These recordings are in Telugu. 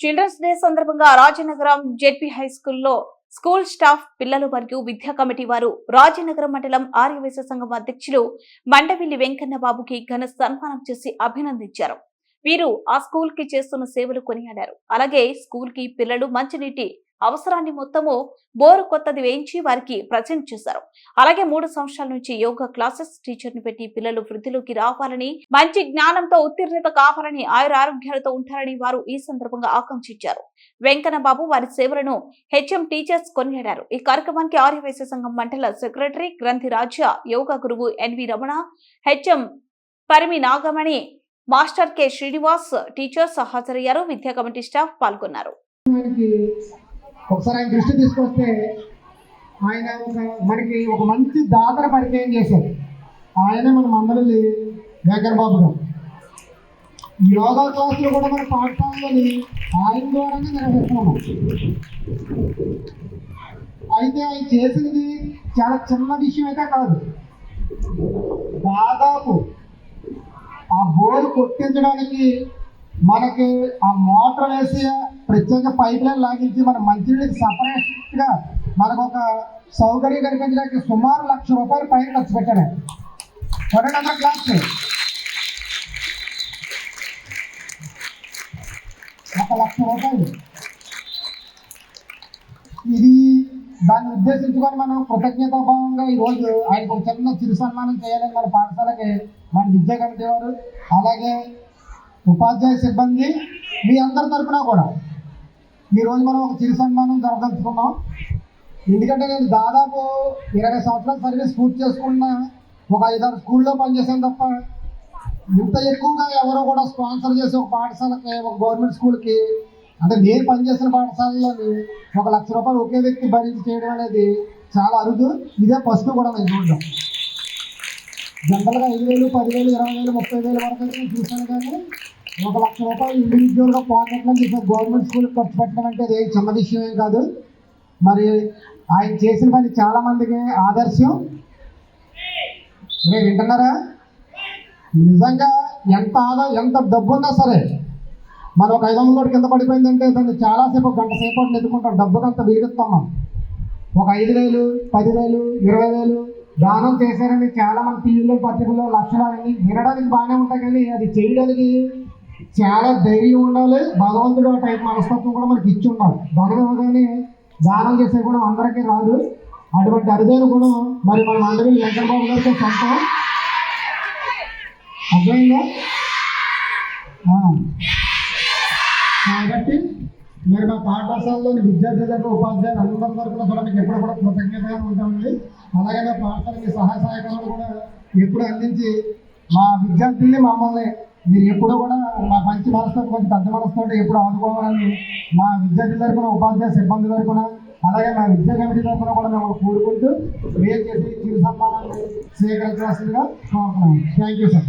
చిల్డ్రన్స్ డే సందర్భంగా రాజనగరం జెడ్పీ హై స్కూల్లో స్కూల్ స్టాఫ్ పిల్లలు మరియు విద్యా కమిటీ వారు రాజనగరం మండలం ఆర్యవేశ సంఘం అధ్యక్షులు మండవిల్లి వెంకన్న బాబుకి ఘన సన్మానం చేసి అభినందించారు. వీరు ఆ స్కూల్కి చేస్తున్న సేవలు కొనియాడారు. అలాగే స్కూల్కి పిల్లలు మంచినీటి అవసరాన్ని మొత్తము బోరు కొత్తది వేయించి వారికి ప్రజెంట్ చేశారు. అలాగే మూడు సంవత్సరాల నుంచి యోగా క్లాసెస్ టీచర్ని పెట్టి పిల్లలు వృద్ధిలోకి రావాలని మంచి జ్ఞానంతో ఉత్తీర్ణత కావాలని ఆయుర ఆరోగ్యాలతో ఉంటారని వారు ఈ సందర్భంగా ఆకాంక్షించారు. వెంకన్న బాబు వారి సేవలను హెచ్ఎం టీచర్స్ కొనియాడారు. ఈ కార్యక్రమానికి ఆర్యవైశ్య సంఘం మండల సెక్రటరీ గ్రంథి రాజ్య యోగా గురువు NV Ramana HM Parimi Nagamani master K Srinivas teachers హాజరయ్యారు. విద్యా కమిటీ స్టాఫ్ పాల్గొన్నారు. మనకి ఒకసారి ఆయన దృష్టి తీసుకొస్తే ఆయన ఒక మనకి ఒక మంచి దాతర పరిచయం చేశారు ఆయనే మన మందలి వెంకట బాబు గారు. ఈ యోగా క్లాసులు కూడా మన పాఠశాలలోని ఆయన ద్వారానే నిర్వహిస్తున్నాము. అయితే ఆయన చేసినది చాలా చిన్న విషయం అయితే కాదు. దాదాపు ఆ బోరు కొట్టించడానికి మనకి ఆ మోటార్ వేసే ప్రత్యేక పైప్ లైన్ లాగించి మన మంచినీళ్ళకి సపరేట్గా మనకు ఒక సౌకర్యం కల్పించడానికి సుమారు లక్ష రూపాయలు పైన ఖర్చు పెట్టాను రెండు క్లాస్ ఒక లక్ష రూపాయలు. ఇది దాన్ని ఉద్దేశించుకొని మనం కృతజ్ఞతాభావంగా ఈరోజు ఆయనకు ఒక చిన్న చిరు సన్మానం చేయాలని మన పాఠశాలకి మన విద్యా కమిటీ వారు అలాగే ఉపాధ్యాయ సిబ్బంది మీ అందరి తరఫున కూడా. ఈరోజు మనం ఒక చిరు సన్మానం జరగదలుచుకున్నాం. ఎందుకంటే నేను దాదాపు ఇరవై సంవత్సరాల సర్వీస్ పూర్తి చేసుకున్న ఒక ఐదారు స్కూల్లో పనిచేసాను తప్ప ఇంత ఎక్కువగా ఎవరో కూడా స్పాన్సర్ చేసి ఒక పాఠశాలకి ఒక గవర్నమెంట్ స్కూల్కి అంటే నేను పనిచేసిన పాఠశాలలోని ఒక లక్ష రూపాయలు ఒకే వ్యక్తి భరించి చేయడం అనేది చాలా అరుదు. ఇదే ఫస్ట్ కూడా నేను చూడడం. జనరల్గా ఐదు వేలు పదివేలు ఇరవై వేలు ముప్పై వేలు వరకు నేను చూశాను కానీ ఒక లక్ష రూపాయలు ఇండివిజువల్గా పాకెట్లో చేసే గవర్నమెంట్ స్కూల్కి ఖర్చు పెట్టడం అంటే అది చిన్న విషయం ఏం కాదు మరి ఆయన చేసిన పని చాలా మందికి ఆదర్శం మీరు వింటున్నారా నిజంగా ఎంత ఆదా ఎంత డబ్బు ఉన్నా సరే మనం ఒక ఐదు వందల కింద పడిపోయిందంటే దాన్ని చాలాసేపు గంట సేపు అట్లా ఎత్తుకుంటాం డబ్బుకంత విలువిస్తాం మనం ఒక ఐదు వేలు పదివేలు ఇరవై వేలు దానం చేశారని చాలా మంది టీవీలో పత్రికల్లో లక్షణాలని వినడానికి బాగానే ఉంటాయి కానీ అది చేయడానికి చాలా ధైర్యం ఉండాలి. భగవంతుడు ఆ టైప్ మనస్తత్వం కూడా మనకి ఇచ్చి ఉండాలి ధనం కానీ దానం చేసే కూడా అందరికీ రాదు. అటువంటి అరుదైన గుణం మరి మన మండలి వెంకటబాబు గారితో సొంతం అర్థమైందా? కాబట్టి మరి మా పాఠశాలలోని విద్యార్థులకు ఉపాధ్యాయులు అందరి వరకు కూడా మీకు ఎప్పుడు కూడా కృతజ్ఞతగా ఉంటామండి. అలాగే మా పాఠశాలకి సహాయ సహకారాలు కూడా ఎప్పుడు అందించి మా విద్యార్థుల్ని మమ్మల్ని మీరు ఎప్పుడు కూడా మా మంచి మనసుతో కొంచెం పెద్ద మనసుతో ఎప్పుడు ఆదుకోవాలని మా విద్యార్థుల తరపున ఉపాధ్యాయ సిబ్బంది తరపున అలాగే మా విద్యా కమిటీ తరపున కూడా మేము కోరుకుంటూ మీరు చేసి చిరు సన్మానాన్ని స్వీకరించాల్సిందిగా కోరుతున్నాము. Thank you sir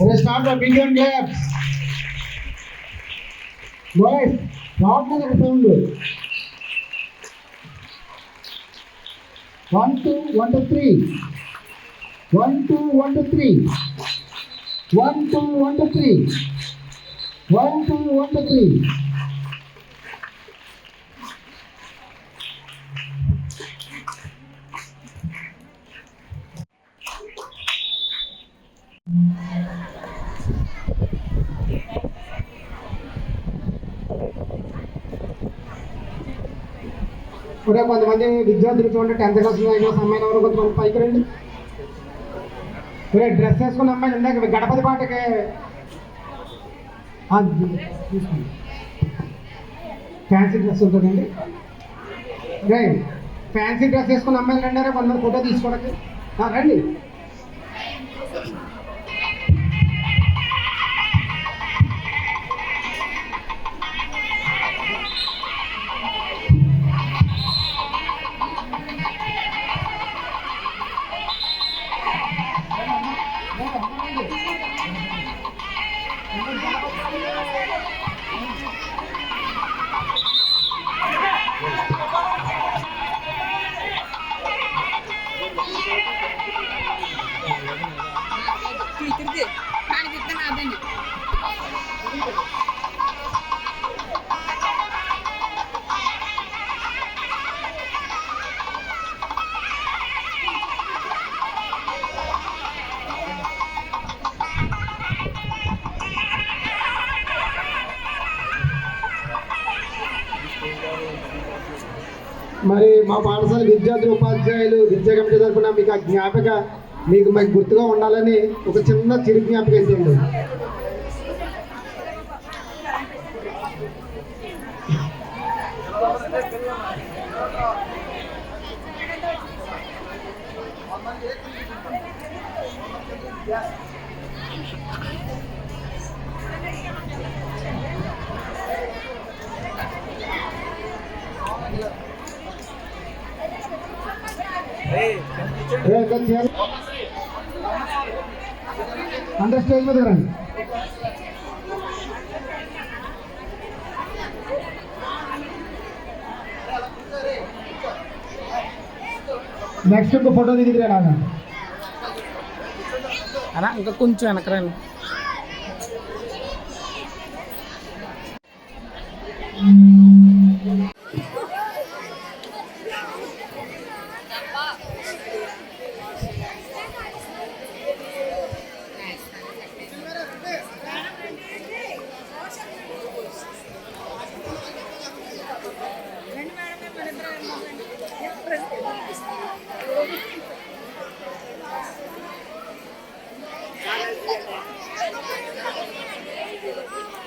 Let's start the billion claps. Boys, not to the sound. One, two, one, two, three. One, two, one, two, three. One, two, one, two, three. One, two, one, two, three. ఇప్పుడు కొంతమంది విద్యార్థులు చూడండి టెన్త్ క్లాస్ ఎగ్జామ్స్ అమ్మాయిలు ఎవరు కొంతమంది పైకి రండి. ఒరే డ్రెస్ వేసుకున్న అమ్మాయిలు ఇందాక గణపతి పాటకి. తీసుకోండి. ఫ్యాన్సీ డ్రెస్ ఉంటుందండి. రే ఫ్యాన్సీ డ్రెస్ వేసుకున్న అమ్మాయిలు రండి కొంతమంది ఫోటో తీసుకోవడానికి రండి. మరి మా పాఠశాల విద్యార్థులు ఉపాధ్యాయులు విద్యా కమిటీ తరఫున మీకు ఆ జ్ఞాపక మీకు మాకు గుర్తుగా ఉండాలని ఒక చిన్న చిరు జ్ఞాపకం ఇస్తుంది అందరు స్టేజ్ మీద రండి నెక్స్ట్ ఇంకో ఫోటో దిగిరా నాన్న. ఇంకా కొంచెం వెనకరండి.